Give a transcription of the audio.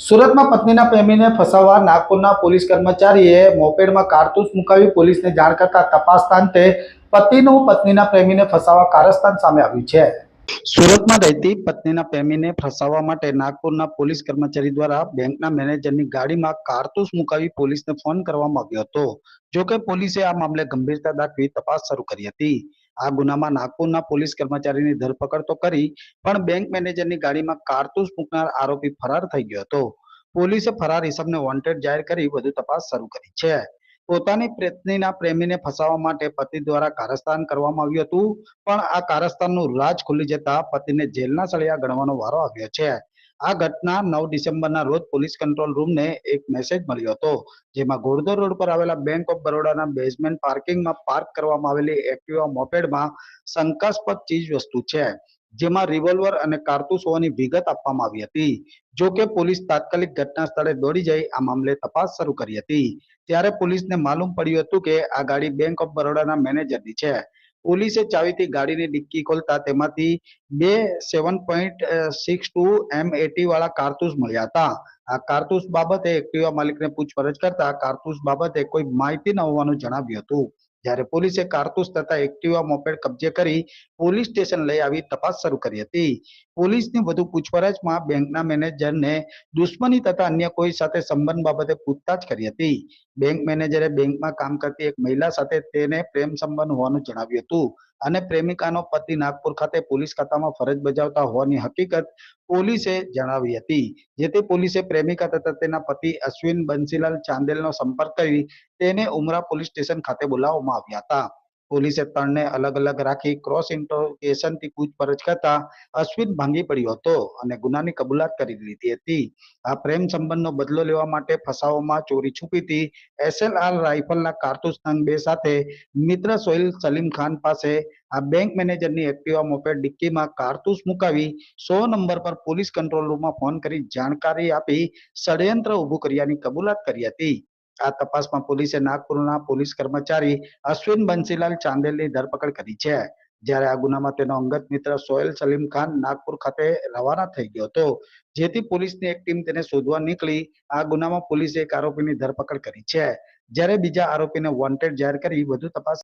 સુરતમાં પત્નીના પ્રેમીને ફસાવવા નાગપુરના પોલીસ કર્મચારીએ મોપેડમાં કારતૂસ મુકાવી પોલીસને જાણ કરતા તપાસના અંતે પતિનું પત્નીના પ્રેમીને ફસાવવા કારસ્તાન સામે આવ્યું છે. સુરતમાં રહેતી પત્નીના પ્રેમીને ફસાવવા માટે નાગપુરના પોલીસ કર્મચારી દ્વારા બેંકના મેનેજરની ગાડીમાં કારતૂસ મુકાવી પોલીસને ફોન કરવામાં આવ્યો હતો જો કે પોલીસે આ મામલે ગંભીરતા દાખવી તપાસ શરૂ કરી હતી. આ ગુનામાં નાગપુરના પોલીસ કર્મચારીની ધરપકડ તો કરી, પણ બેંક મેનેજરની ગાડીમાં કારતૂસ મૂકનાર આરોપી ફરાર થઈ ગયો હતો. પોલીસે ફરાર ઇસમને વોન્ટેડ જાહેર કરી, વધુ તપાસ શરૂ કરી છે. પોતાની પત્નીના પ્રેમીને ફસાવવા માટે પતિ દ્વારા કારસ્તાન કરવામાં આવ્યું હતું, પણ આ કારસ્તાનનું રાજ ખુલી જતા પતિને જેલના સળિયા ગણવાનો વારો આવ્યો છે. આ ઘટના નવ ડિસેમ્બરના રોજ પોલીસ કંટ્રોલ રૂમને એક મેસેજ મળ્યો હતો, જેમાં ઘોડદોર રોડ પર આવેલા બેંક ઓફ બરોડાના બેઝમેન્ટ પાર્કિંગમાં પાર્ક કરવામાં આવેલી એક્ટિવા મોપેડમાં શંકાસ્પદ ચીજ વસ્તુ છે, જેમાં રિવોલ્વર અને કારતૂસ હોવાની વિગત આપવામાં આવી હતી. જો કે પોલીસ તાત્કાલિક ઘટના સ્થળે દોડી જઈ આ મામલે તપાસ શરૂ કરી હતી. ત્યારે પોલીસને માલુમ પડ્યું હતું કે આ ગાડી બેંક ઓફ બરોડાના મેનેજરની છે. પોલીસે ચાવીથી ગાડીની ડિક્કી ખોલતા તેમાંથી બે સેવન પોઈન્ટ સિક્સ ટુ એમ એટી વાળા કારતૂસ મળ્યા હતા. આ કારતૂસ બાબતે એક્ટિવા માલિકને પૂછપરછ કરતા કારતૂસ બાબતે કોઈ માહિતી ન હોવાનું જણાવ્યું હતું. જ્યારે પોલીસે કારતૂસ તથા એક્ટિવા મોપેડ કબજે કરી પોલીસ સ્ટેશન લઈ આવી તપાસ શરૂ કરી હતી. પોલીસની વધુ પૂછપરછમાં બેંકના મેનેજરને દુશ્મની તથા અન્ય કોઈ સાથે સંબંધ બાબતે પૂછતાછ કરી હતી. બેંક મેનેજરે બેંકમાં કામ કરતી એક મહિલા સાથે તેને પ્રેમ સંબંધ હોવાનું જણાવ્યું હતું. અને પ્રેમિકાનો પતિ નાગપુર ખાતે પોલીસ ખાતામાં ફરજ બજાવતા હોવાની હકીકત પોલીસે જણાવી હતી. જેથી પોલીસે પ્રેમિકા તથા તેના પતિ અશ્વિન બંસીલાલ ચાંદેલનો સંપર્ક કરી તેને ઉમરા પોલીસ સ્ટેશન ખાતે બોલાવવામાં આવ્યા હતા. પોલીસે ત્રણને અલગ અલગ રાખી ક્રોસ ઇન્ટરોગેશનથી પૂછપરછ કરતા અશ્વિન ભાંગી પડ્યો હતો અને ગુનાની કબૂલાત કરી લીધી હતી. આ પ્રેમ સંબંધનો બદલો લેવા માટે ફસાવોમાં ચોરી છુપીથી એસએલઆર રાઇફલના કારતૂસ નંગ બે સાથે મિત્ર સોહિલ સલીમ ખાન પાસે આ બેંક મેનેજરની એક્ટિવા મોપેડ ડિક્કીમાં કારતૂસ મુકાવી સો નંબર પર પોલીસ કંટ્રોલ રૂમમાં ફોન કરી જાણકારી આપી ષડયંત્ર ઊભું કર્યાની કબૂલાત કરી હતી. આ તપાસમાં પોલીસે નાગપુરના પોલીસ કર્મચારી અશ્વિન બંસીલાલ ચાંદેલની ધરપકડ કરી છે. જ્યારે આ ગુનામાં તેનો અંગત મિત્ર સોહેલ સલીમ ખાન નાગપુર ખાતે રવાના થઈ ગયો હતો. જેથી પોલીસની એક ટીમ તેને શોધવા નીકળી. આ ગુનામાં પોલીસે એક આરોપીની ધરપકડ કરી છે. જ્યારે બીજા આરોપીને વોન્ટેડ જાહેર કરી, વધુ તપાસ